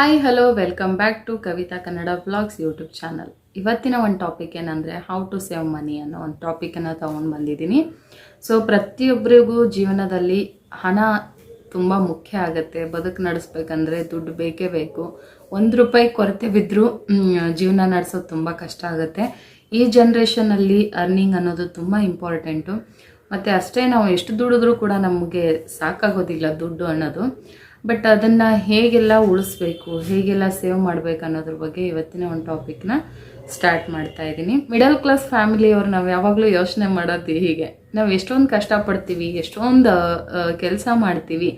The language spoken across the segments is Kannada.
Hi hello welcome back to Kavitha Kannada blogs YouTube channel ಇವತ್ತಿನ ಒಂದು ಟಾಪಿಕ್ ಏನಂದರೆ ಹೌ ಟು ಸೇವ್ ಮನಿ ಅನ್ನೋ ಒಂದು ಟಾಪಿಕನ್ನು ತೊಗೊಂಡು ಬಂದಿದ್ದೀನಿ. ಸೊ ಪ್ರತಿಯೊಬ್ಬರಿಗೂ ಜೀವನದಲ್ಲಿ ಹಣ ತುಂಬ ಮುಖ್ಯ ಆಗುತ್ತೆ. ಬದುಕು ನಡೆಸ್ಬೇಕಂದ್ರೆ ದುಡ್ಡು ಬೇಕೇ ಬೇಕು. ಒಂದು ರೂಪಾಯಿ ಕೊರತೆ ಬಿದ್ದರೂ ಜೀವನ ನಡೆಸೋದು ತುಂಬ ಕಷ್ಟ ಆಗುತ್ತೆ. ಈ ಜನ್ರೇಷನಲ್ಲಿ ಅರ್ನಿಂಗ್ ಅನ್ನೋದು ತುಂಬ ಇಂಪಾರ್ಟೆಂಟು ಮತ್ತು ಅಷ್ಟೇ ನಾವು ಎಷ್ಟು ದುಡಿದ್ರೂ ಕೂಡ ನಮಗೆ ಸಾಕಾಗೋದಿಲ್ಲ ದುಡ್ಡು ಅನ್ನೋದು. ಬಟ್ ಅದನ್ನು ಹೇಗೆಲ್ಲ ಉಳಿಸ್ಬೇಕು, ಹೇಗೆಲ್ಲ ಸೇವ್ ಮಾಡಬೇಕು ಅನ್ನೋದ್ರ ಬಗ್ಗೆ ಇವತ್ತಿನ ಒಂದು ಟಾಪಿಕ್ನ ಸ್ಟಾರ್ಟ್ ಮಾಡ್ತಾ ಇದ್ದೀನಿ. ಮಿಡಲ್ ಕ್ಲಾಸ್ ಫ್ಯಾಮಿಲಿಯವ್ರು ನಾವು ಯಾವಾಗಲೂ ಯೋಚನೆ ಮಾಡೋದು ಹೀಗೆ. ನಾವು ಎಷ್ಟೊಂದು ಕಷ್ಟಪಡ್ತೀವಿ, ಎಷ್ಟೊಂದು ಕೆಲಸ ಮಾಡ್ತೀವಿ,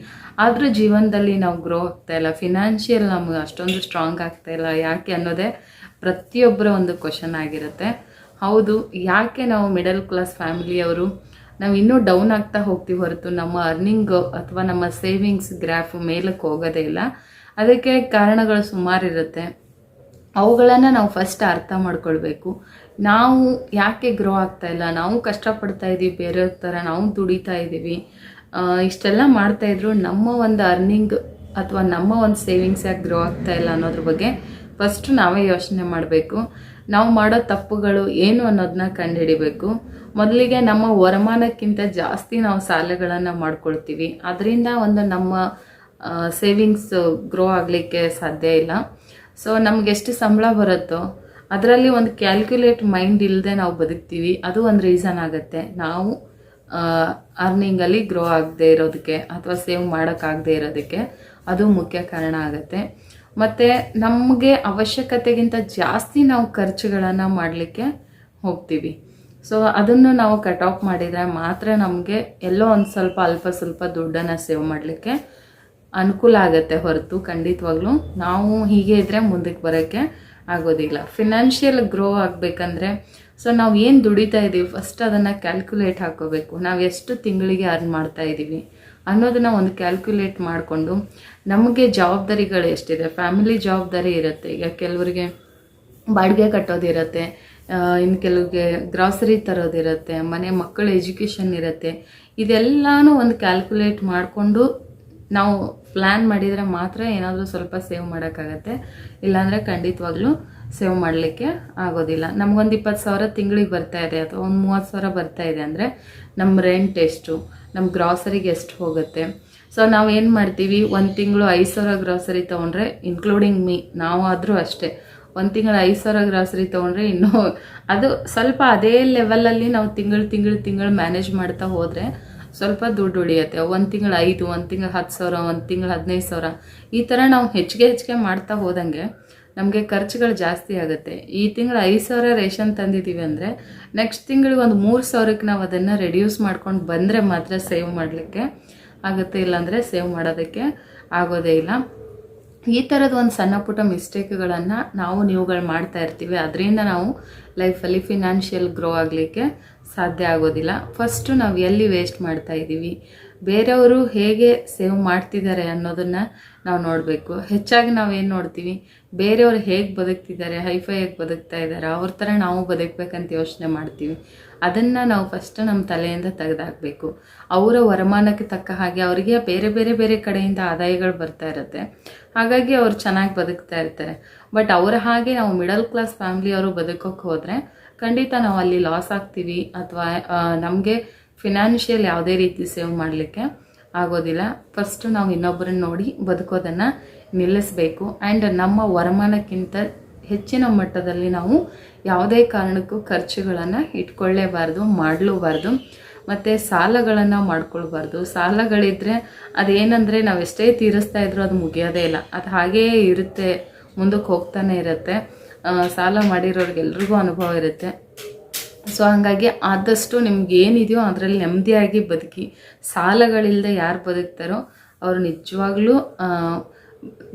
ಆದರೂ ಜೀವನದಲ್ಲಿ ನಾವು ಗ್ರೋ ಆಗ್ತಾ ಇಲ್ಲ. ಫಿನಾನ್ಷಿಯಲ್ ನಮ್ಗೆ ಅಷ್ಟೊಂದು ಸ್ಟ್ರಾಂಗ್ ಆಗ್ತಾ ಇಲ್ಲ. ಯಾಕೆ ಅನ್ನೋದೇ ಪ್ರತಿಯೊಬ್ಬರ ಒಂದು ಕ್ವಶನ್ ಆಗಿರುತ್ತೆ. ಹೌದು, ಯಾಕೆ ನಾವು ಮಿಡಲ್ ಕ್ಲಾಸ್ ಫ್ಯಾಮಿಲಿಯವರು ನಾವು ಇನ್ನೂ ಡೌನ್ ಆಗ್ತಾ ಹೋಗ್ತೀವಿ ಹೊರತು. ನಮ್ಮ ಅರ್ನಿಂಗ್ ಅಥವಾ ನಮ್ಮ ಸೇವಿಂಗ್ಸ್ ಗ್ರಾಫ್ ಮೇಲಕ್ಕೆ ಹೋಗೋದೇ ಇಲ್ಲ. ಅದಕ್ಕೆ ಕಾರಣಗಳು ಸುಮಾರು ಇರುತ್ತೆ. ಅವುಗಳನ್ನು ನಾವು ಫಸ್ಟ್ ಅರ್ಥ ಮಾಡ್ಕೊಳ್ಬೇಕು. ನಾವು ಯಾಕೆ ಗ್ರೋ ಆಗ್ತಾ ಇಲ್ಲ? ನಾವು ಕಷ್ಟಪಡ್ತಾ ಇದ್ದೀವಿ ಬೇರೆಯವ್ರ ಥರ ನಾವು ದುಡಿತಾ ಇದ್ದೀವಿ ಇಷ್ಟೆಲ್ಲ ಮಾಡ್ತಾಯಿದ್ರು ನಮ್ಮ ಒಂದು ಅರ್ನಿಂಗ್ ಅಥವಾ ನಮ್ಮ ಒಂದು ಸೇವಿಂಗ್ಸ್ ಯಾಕೆ ಗ್ರೋ ಆಗ್ತಾ ಇಲ್ಲ ಅನ್ನೋದ್ರ ಬಗ್ಗೆ ಫಸ್ಟ್ ನಾವೇ ಯೋಚನೆ ಮಾಡಬೇಕು. ನಾವು ಮಾಡೋ ತಪ್ಪುಗಳು ಏನು ಅನ್ನೋದನ್ನ ಕಂಡುಹಿಡಿಬೇಕು. ಮೊದಲಿಗೆ ನಮ್ಮ ವರಮಾನಕ್ಕಿಂತ ಜಾಸ್ತಿ ನಾವು ಸಾಲಗಳನ್ನು ಮಾಡ್ಕೊಳ್ತೀವಿ. ಅದರಿಂದ ಒಂದು ನಮ್ಮ ಸೇವಿಂಗ್ಸ್ ಗ್ರೋ ಆಗಲಿಕ್ಕೆ ಸಾಧ್ಯ ಇಲ್ಲ. ಸೊ ನಮ್ಗೆ ಎಷ್ಟು ಸಂಬಳ ಬರುತ್ತೋ, ಅದರಲ್ಲಿ ಒಂದು ಕ್ಯಾಲ್ಕುಲೇಟ್ ಮೈಂಡ್ ಇಲ್ಲದೆ ನಾವು ಬದುಕ್ತೀವಿ. ಅದು ಒಂದು ರೀಸನ್ ಆಗುತ್ತೆ. ನಾವು ಅರ್ನಿಂಗಲ್ಲಿ ಗ್ರೋ ಆಗದೆ ಇರೋದಕ್ಕೆ ಅಥವಾ ಸೇವ್ ಮಾಡೋಕ್ಕಾಗದೇ ಇರೋದಕ್ಕೆ ಅದು ಮುಖ್ಯ ಕಾರಣ ಆಗುತ್ತೆ. ಮತ್ತು ನಮಗೆ ಅವಶ್ಯಕತೆಗಿಂತ ಜಾಸ್ತಿ ನಾವು ಖರ್ಚುಗಳನ್ನು ಮಾಡಲಿಕ್ಕೆ ಹೋಗ್ತೀವಿ. ಸೊ ಅದನ್ನು ನಾವು ಕಟ್ ಆಫ್ ಮಾಡಿದರೆ ಮಾತ್ರ ನಮಗೆ ಎಲ್ಲೋ ಒಂದು ಸ್ವಲ್ಪ ಅಲ್ಪ ಸ್ವಲ್ಪ ದುಡ್ಡನ್ನು ಸೇವ್ ಮಾಡಲಿಕ್ಕೆ ಅನುಕೂಲ ಆಗುತ್ತೆ ಹೊರತು ಖಂಡಿತವಾಗ್ಲೂ. ನಾವು ಹೀಗೆ ಇದ್ದರೆ ಮುಂದಕ್ಕೆ ಬರೋಕ್ಕೆ ಆಗೋದಿಲ್ಲ. ಫಿನಾನ್ಷಿಯಲ್ ಗ್ರೋ ಆಗಬೇಕಂದ್ರೆ ಸೊ ನಾವು ಏನು ದುಡಿತಾ ಇದ್ದೀವಿ ಫಸ್ಟ್ ಅದನ್ನು ಕ್ಯಾಲ್ಕುಲೇಟ್ ಹಾಕೋಬೇಕು. ನಾವು ಎಷ್ಟು ತಿಂಗಳಿಗೆ ಅರ್ನ್ ಮಾಡ್ತಾ ಇದ್ದೀವಿ ಅನ್ನೋದನ್ನು ಒಂದು ಕ್ಯಾಲ್ಕುಲೇಟ್ ಮಾಡಿಕೊಂಡು ನಮಗೆ ಜವಾಬ್ದಾರಿಗಳು ಎಷ್ಟಿದೆ? ಫ್ಯಾಮಿಲಿ ಜವಾಬ್ದಾರಿ ಇರುತ್ತೆ. ಈಗ ಕೆಲವರಿಗೆ ಬಾಡಿಗೆ ಕಟ್ಟೋದಿರುತ್ತೆ. ಇನ್ನು ಕೆಲವ್ರಿಗೆ ಗ್ರಾಸರಿ ತರೋದಿರುತ್ತೆ ಮನೆ ಮಕ್ಕಳ ಎಜುಕೇಷನ್ ಇರುತ್ತೆ, ಇದೆಲ್ಲನೂ ಒಂದು ಕ್ಯಾಲ್ಕುಲೇಟ್ ಮಾಡಿಕೊಂಡು ನಾವು ಪ್ಲ್ಯಾನ್ ಮಾಡಿದರೆ ಮಾತ್ರ ಏನಾದರೂ ಸ್ವಲ್ಪ ಸೇವ್ ಮಾಡೋಕ್ಕಾಗತ್ತೆ. ಇಲ್ಲಾಂದರೆ ಖಂಡಿತವಾಗ್ಲೂ ಸೇವ್ ಮಾಡಲಿಕ್ಕೆ ಆಗೋದಿಲ್ಲ. ನಮಗೊಂದು ಇಪ್ಪತ್ತು ಸಾವಿರ ತಿಂಗಳಿಗೆ ಬರ್ತಾ ಇದೆ ಅಥವಾ ಒಂದು ಮೂವತ್ತು ಸಾವಿರ ಬರ್ತಾ ಇದೆ ಅಂದರೆ ನಮ್ಮ ರೆಂಟ್ ಎಷ್ಟು ನಮ್ಮ ಗ್ರಾಸರಿಗೆ ಎಷ್ಟು ಹೋಗುತ್ತೆ. ಸೊ ನಾವು ಏನು ಮಾಡ್ತೀವಿ, ಒಂದು ತಿಂಗಳು ಐದು ಸಾವಿರ ಗ್ರಾಸರಿ ತೊಗೊಂಡ್ರೆ ಇನ್ಕ್ಲೂಡಿಂಗ್ ಮೀ ನಾವಾದರೂ ಅಷ್ಟೇ. ಒಂದು ತಿಂಗಳು ಐದು ಸಾವಿರ ಗ್ರಾಸರಿ ತೊಗೊಂಡ್ರೆ ಇನ್ನೂ ಅದು ಸ್ವಲ್ಪ ಅದೇ ಲೆವೆಲಲ್ಲಿ ನಾವು ತಿಂಗಳು ತಿಂಗಳು ತಿಂಗಳು ಮ್ಯಾನೇಜ್ ಮಾಡ್ತಾ ಹೋದರೆ ಸ್ವಲ್ಪ ದುಡ್ಡು ಉಳಿಯುತ್ತೆ. ಒಂದು ತಿಂಗಳು ಐದು, ಒಂದು ತಿಂಗಳು ಹತ್ತು ಸಾವಿರ, ಒಂದು ತಿಂಗಳು ಹದಿನೈದು ಸಾವಿರ. ಈ ಥರ ನಾವು ಹೆಚ್ಚಿಗೆ ಹೆಚ್ಚಿಗೆ ಮಾಡ್ತಾ ಹೋದಂಗೆ ನಮಗೆ ಖರ್ಚುಗಳು ಜಾಸ್ತಿ ಆಗುತ್ತೆ. ಈ ತಿಂಗಳು ಐದು ಸಾವಿರ ರೇಷನ್ ತಂದಿದ್ದೀವಿ ಅಂದರೆ ನೆಕ್ಸ್ಟ್ ತಿಂಗಳಿಗೆ ಒಂದು ಮೂರು ಸಾವಿರಕ್ಕೆ ನಾವು ಅದನ್ನು ರೆಡ್ಯೂಸ್ ಮಾಡ್ಕೊಂಡು ಬಂದರೆ ಮಾತ್ರ ಸೇವ್ ಮಾಡಲಿಕ್ಕೆ ಆಗುತ್ತೆ. ಇಲ್ಲಾಂದರೆ ಸೇವ್ ಮಾಡೋದಕ್ಕೆ ಆಗೋದೇ ಇಲ್ಲ. ಈ ಥರದ ಒಂದು ಸಣ್ಣ ಪುಟ್ಟ ಮಿಸ್ಟೇಕ್ಗಳನ್ನು ನಾವು ನೀವುಗಳು ಮಾಡ್ತಾ ಇರ್ತೀವಿ. ಅದರಿಂದ ನಾವು ಲೈಫಲ್ಲಿ ಫಿನಾನ್ಷಿಯಲ್ ಗ್ರೋ ಆಗಲಿಕ್ಕೆ ಸಾಧ್ಯ ಆಗೋದಿಲ್ಲ. ಫಸ್ಟು ನಾವು ಎಲ್ಲಿ ವೇಸ್ಟ್ ಮಾಡ್ತಾ ಇದ್ದೀವಿ? ಬೇರೆಯವರು ಹೇಗೆ ಸೇವ್ ಮಾಡ್ತಿದ್ದಾರೆ ಅನ್ನೋದನ್ನು ನಾವು ನೋಡಬೇಕು. ಹೆಚ್ಚಾಗಿ ನಾವು ಏನು ನೋಡ್ತೀವಿ? ಬೇರೆಯವರು ಹೇಗೆ ಬದುಕ್ತಿದ್ದಾರೆ ಹೈಫೈಯಾಗಿ ಬದುಕ್ತಾ ಇದ್ದಾರೆ, ಅವ್ರ ಥರ ನಾವು ಬದುಕಬೇಕಂತ ಯೋಚನೆ ಮಾಡ್ತೀವಿ. ಅದನ್ನು ನಾವು ಫಸ್ಟ್ ನಮ್ಮ ತಲೆಯಿಂದ ತೆಗೆದಾಕಬೇಕು. ಅವರ ವರಮಾನಕ್ಕೆ ತಕ್ಕ ಹಾಗೆ ಅವರಿಗೆ ಬೇರೆ ಬೇರೆ ಬೇರೆ ಕಡೆಯಿಂದ ಆದಾಯಗಳು ಬರ್ತಾ ಇರುತ್ತೆ. ಹಾಗಾಗಿ ಅವರು ಚೆನ್ನಾಗಿ ಬದುಕ್ತಾ ಇರ್ತಾರೆ. ಬಟ್ ಅವರ ಹಾಗೆ ನಾವು ಮಿಡಲ್ ಕ್ಲಾಸ್ ಫ್ಯಾಮ್ಲಿಯವರು ಬದುಕೋಕೆ ಹೋದರೆ ಖಂಡಿತ ನಾವು ಅಲ್ಲಿ ಲಾಸ್ ಆಗ್ತೀವಿ ಅಥವಾ ನಮಗೆ ಫಿನಾನ್ಷಿಯಲ್ ಯಾವುದೇ ರೀತಿ ಸೇವ್ ಮಾಡಲಿಕ್ಕೆ ಆಗೋದಿಲ್ಲ. ಫಸ್ಟು ನಾವು ಇನ್ನೊಬ್ಬರನ್ನ ನೋಡಿ ಬದುಕೋದನ್ನು ನಿಲ್ಲಿಸಬೇಕು. ಆ್ಯಂಡ್ ನಮ್ಮ ವರಮಾನಕ್ಕಿಂತ ಹೆಚ್ಚಿನ ಮಟ್ಟದಲ್ಲಿ ನಾವು ಯಾವುದೇ ಕಾರಣಕ್ಕೂ ಖರ್ಚುಗಳನ್ನು ಇಟ್ಕೊಳ್ಳೇಬಾರ್ದು, ಮಾಡಲೂಬಾರ್ದು, ಮತ್ತು ಸಾಲಗಳನ್ನು ಮಾಡ್ಕೊಳ್ಬಾರ್ದು. ಸಾಲಗಳಿದ್ದರೆ ಅದೇನಂದರೆ ನಾವು ಎಷ್ಟೇ ತೀರಿಸ್ತಾ ಇದ್ರೂ ಅದು ಮುಗಿಯೋದೇ ಇಲ್ಲ. ಅದು ಹಾಗೇ ಇರುತ್ತೆ ಮುಂದಕ್ಕೆ ಹೋಗ್ತಾನೆ ಇರುತ್ತೆ. ಸಾಲ ಮಾಡಿರೋರಿಗೆಲ್ರಿಗೂ ಅನುಭವ ಇರುತ್ತೆ. ಸೊ, ಹಾಗಾಗಿ ಆದಷ್ಟು ನಿಮ್ಗೆ ಏನಿದೆಯೋ ಅದರಲ್ಲಿ ನೆಮ್ಮದಿಯಾಗಿ ಬದುಕಿ. ಸಾಲಗಳಿಲ್ಲದೆ ಯಾರು ಬದುಕ್ತಾರೋ ಅವರು ನಿಜವಾಗ್ಲೂ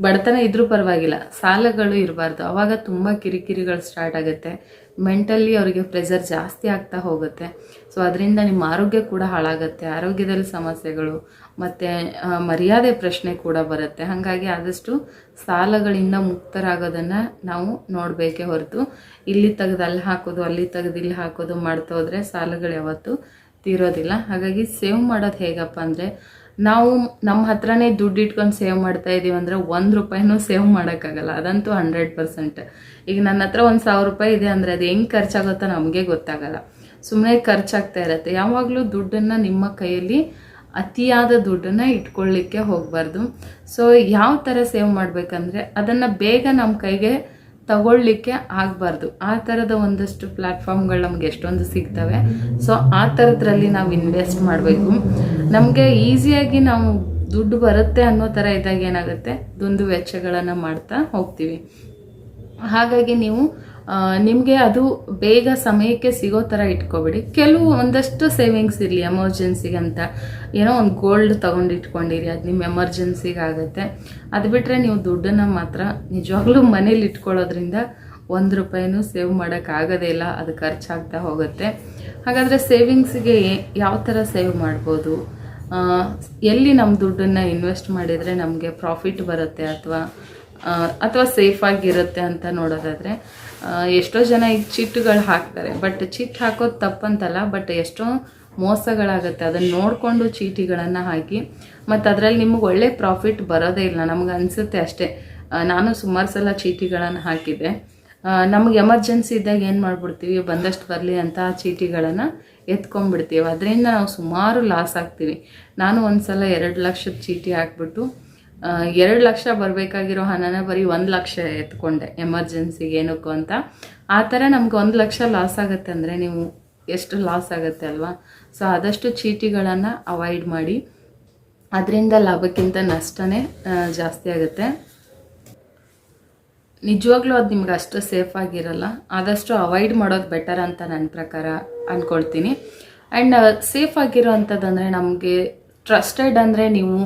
ಬಡತನ ಇದ್ರೂ ಪರವಾಗಿಲ್ಲ. ಸಾಲಗಳು ಇರಬಾರ್ದು. ಅವಾಗ ತುಂಬ ಕಿರಿಕಿರಿಗಳು ಸ್ಟಾರ್ಟ್ ಆಗುತ್ತೆ. ಮೆಂಟಲಿ ಅವರಿಗೆ ಪ್ರೆಷರ್ ಜಾಸ್ತಿ ಆಗ್ತಾ ಹೋಗುತ್ತೆ. ಸೊ ಅದರಿಂದ ನಿಮ್ಮ ಆರೋಗ್ಯ ಕೂಡ ಹಾಳಾಗುತ್ತೆ. ಆರೋಗ್ಯದಲ್ಲಿ ಸಮಸ್ಯೆಗಳು ಮತ್ತು ಮರ್ಯಾದೆ ಪ್ರಶ್ನೆ ಕೂಡ ಬರುತ್ತೆ. ಹಾಗಾಗಿ ಆದಷ್ಟು ಸಾಲಗಳಿಂದ ಮುಕ್ತರಾಗೋದನ್ನು ನಾವು ನೋಡಬೇಕೇ ಹೊರತು. ಇಲ್ಲಿ ತೆಗೆದು ಅಲ್ಲಿ ಹಾಕೋದು, ಅಲ್ಲಿ ತೆಗೆದು ಇಲ್ಲಿ ಹಾಕೋದು ಮಾಡ್ತಾ ಹೋದರೆ ಸಾಲಗಳು ಯಾವತ್ತೂ ತೀರೋದಿಲ್ಲ. ಹಾಗಾಗಿ ಸೇವ್ ಮಾಡೋದು ಹೇಗಪ್ಪ ಅಂದರೆ ನಾವು ನಮ್ಮ ಹತ್ರನೇ ದುಡ್ಡು ಇಟ್ಕೊಂಡು ಸೇವ್ ಮಾಡ್ತಾ ಇದೀವಿ ಅಂದರೆ ಒಂದು ರೂಪಾಯಿನೂ ಸೇವ್ ಮಾಡೋಕ್ಕಾಗಲ್ಲ. ಅದಂತೂ ಹಂಡ್ರೆಡ್ ಪರ್ಸೆಂಟ್ ಈಗ ನನ್ನ ಹತ್ರ ಒಂದು ಸಾವಿರ ರೂಪಾಯಿ ಇದೆ ಅಂದರೆ ಅದು ಹೆಂಗೆ ಖರ್ಚಾಗುತ್ತೋ ನಮಗೆ ಗೊತ್ತಾಗಲ್ಲ. ಸುಮ್ಮನೆ ಖರ್ಚಾಗ್ತಾ ಇರತ್ತೆ. ಯಾವಾಗಲೂ ದುಡ್ಡನ್ನು ನಿಮ್ಮ ಕೈಯಲ್ಲಿ ಅತಿಯಾದ ದುಡ್ಡನ್ನು ಇಟ್ಕೊಳ್ಳಿಕ್ಕೆ ಹೋಗಬಾರ್ದು. ಸೊ ಯಾವ ಥರ ಸೇವ್ ಮಾಡಬೇಕಂದ್ರೆ ಅದನ್ನು ಬೇಗ ನಮ್ಮ ಕೈಗೆ ತಗೊಳ್ಳಿಕ್ಕೆ ಆಗಬಾರ್ದು. ಆ ಥರದ ಒಂದಷ್ಟು ಪ್ಲ್ಯಾಟ್ಫಾರ್ಮ್ಗಳು ನಮ್ಗೆ ಎಷ್ಟೊಂದು ಸಿಗ್ತವೆ. ಸೊ ಆ ಥರದ್ರಲ್ಲಿ ನಾವು ಇನ್ವೆಸ್ಟ್ ಮಾಡಬೇಕು. ನಮಗೆ ಈಸಿಯಾಗಿ ನಾವು ದುಡ್ಡು ಬರುತ್ತೆ ಅನ್ನೋ ಥರ ಇದ್ದಾಗ ಏನಾಗುತ್ತೆ? ದುಂದು ವೆಚ್ಚಗಳನ್ನು ಮಾಡ್ತಾ ಹೋಗ್ತೀವಿ. ಹಾಗಾಗಿ ನೀವು ನಿಮಗೆ ಅದು ಬೇಗ ಸಮಯಕ್ಕೆ ಸಿಗೋ ಥರ ಇಟ್ಕೊಬೇಡಿ. ಕೆಲವು ಒಂದಷ್ಟು ಸೇವಿಂಗ್ಸ್ ಇರಲಿ ಎಮರ್ಜೆನ್ಸಿಗೆ ಅಂತ. ಏನೋ ಒಂದು ಗೋಲ್ಡ್ ತೊಗೊಂಡು ಇಟ್ಕೊಂಡಿರಿ, ಅದು ನಿಮ್ಮ ಎಮರ್ಜೆನ್ಸಿಗೆ ಆಗುತ್ತೆ. ಅದು ಬಿಟ್ಟರೆ ನೀವು ದುಡ್ಡನ್ನು ಮಾತ್ರ ನಿಜವಾಗ್ಲೂ ಮನೇಲಿ ಇಟ್ಕೊಳ್ಳೋದ್ರಿಂದ ಒಂದು ರೂಪಾಯಿನೂ ಸೇವ್ ಮಾಡೋಕ್ಕಾಗೋದೇ ಇಲ್ಲ, ಅದು ಖರ್ಚಾಗ್ತಾ ಹೋಗುತ್ತೆ. ಹಾಗಾದರೆ ಸೇವಿಂಗ್ಸಿಗೆ ಯಾವ ಥರ ಸೇವ್ ಮಾಡ್ಬೋದು? ಎಲ್ಲಿ ನಮ್ಮ ದುಡ್ಡನ್ನು ಇನ್ವೆಸ್ಟ್ ಮಾಡಿದರೆ ನಮಗೆ ಪ್ರಾಫಿಟ್ ಬರುತ್ತೆ ಅಥವಾ ಅಥವಾ ಸೇಫ್ ಆಗಿರುತ್ತೆ ಅಂತ ನೋಡೋದಾದರೆ ಎಷ್ಟೋ ಜನ ಈಗ ಚಿಟ್ಟುಗಳು ಹಾಕ್ತಾರೆ. ಬಟ್ ಚಿಟ್ ಹಾಕೋದು ತಪ್ಪಂತಲ್ಲ, ಬಟ್ ಎಷ್ಟೋ ಮೋಸಗಳಾಗುತ್ತೆ. ಅದನ್ನು ನೋಡಿಕೊಂಡು ಚೀಟಿಗಳನ್ನು ಹಾಕಿ, ಮತ್ತು ಅದರಲ್ಲಿ ನಿಮಗೆ ಒಳ್ಳೆ ಪ್ರಾಫಿಟ್ ಬರೋದೇ ಇಲ್ಲ. ನಮ್ಗೆ ಅನಿಸುತ್ತೆ ಅಷ್ಟೇ. ನಾನು ಸುಮಾರು ಸಲ ಚೀಟಿಗಳನ್ನು ಹಾಕಿದ್ದೆ. ನಮಗೆ ಎಮರ್ಜೆನ್ಸಿ ಇದ್ದಾಗ ಏನು ಮಾಡ್ಬಿಡ್ತೀವಿ? ಬಂದಷ್ಟು ಬರಲಿ ಅಂತ ಆ ಚೀಟಿಗಳನ್ನು ಎತ್ಕೊಂಡ್ಬಿಡ್ತೀವಿ. ಅದರಿಂದ ನಾವು ಸುಮಾರು ಲಾಸ್ ಆಗ್ತೀವಿ. ನಾನು ಒಂದು ಸಲ ಎರಡು ಲಕ್ಷದ ಚೀಟಿ ಹಾಕ್ಬಿಟ್ಟು ಎರಡು ಲಕ್ಷ ಬರಬೇಕಾಗಿರೋ ಹಣನ ಬರೀ ಒಂದು ಲಕ್ಷ ಎತ್ಕೊಂಡೆ. ಎಮರ್ಜೆನ್ಸಿಗೆ ಏನಕ್ಕೂ ಅಂತ. ಆ ಥರ ನಮ್ಗೆ ಒಂದು ಲಕ್ಷ ಲಾಸ್ ಆಗುತ್ತೆ ಅಂದರೆ ನೀವು ಎಷ್ಟು ಲಾಸ್ ಆಗುತ್ತೆ ಅಲ್ವಾ? ಸೊ ಆದಷ್ಟು ಚೀಟಿಗಳನ್ನು ಅವಾಯ್ಡ್ ಮಾಡಿ. ಅದರಿಂದ ಲಾಭಕ್ಕಿಂತ ನಷ್ಟನೇ ಜಾಸ್ತಿ ಆಗುತ್ತೆ. ನಿಜವಾಗ್ಲೂ ಅದು ನಿಮ್ಗೆ ಅಷ್ಟು ಸೇಫ್ ಆಗಿರಲ್ಲ. ಆದಷ್ಟು ಅವಾಯ್ಡ್ ಮಾಡೋದು ಬೆಟರ್ ಅಂತ ನನ್ನ ಪ್ರಕಾರ ಅಂದ್ಕೊಳ್ತೀನಿ ಆ್ಯಂಡ್ ಸೇಫ್ ಆಗಿರೋ ಅಂಥದ್ದಂದರೆ ನಮಗೆ ಟ್ರಸ್ಟೆಡ್ ಅಂದರೆ ನೀವು